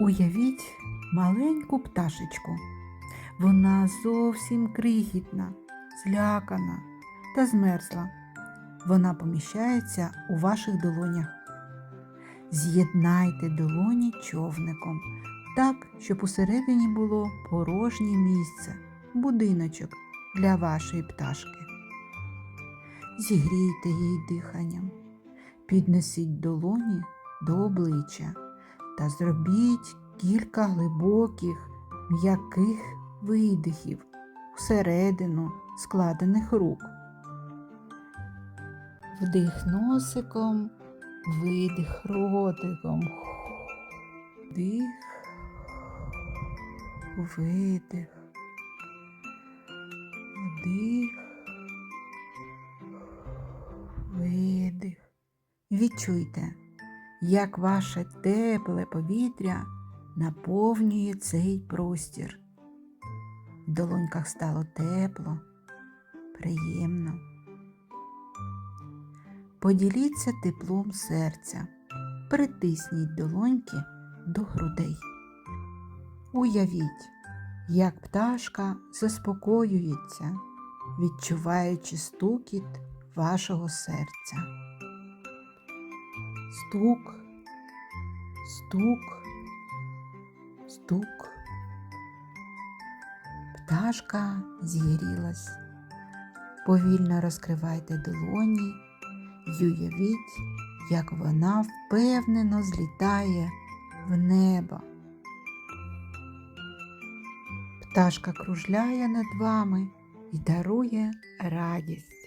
Уявіть маленьку пташечку. Вона зовсім крихітна, злякана та змерзла. Вона поміщається у ваших долонях. З'єднайте долоні човником, так, щоб усередині було порожнє місце, будиночок для вашої пташки. Зігрійте її диханням, піднесіть долоні до обличчя та зробіть кілька глибоких, м'яких видихів всередину складених рук. Вдих носиком, видих ротиком. Вдих, видих, вдих, видих. Відчуйте, як ваше тепле повітря наповнює цей простір. В долоньках стало тепло, приємно. Поділіться теплом серця, притисніть долоньки до грудей. Уявіть, як пташка заспокоюється, відчуваючи стукіт вашого серця. Стук, стук, стук. Пташка зігрілась. Повільно розкривайте долоні й уявіть, як вона впевнено злітає в небо. Пташка кружляє над вами і дарує радість.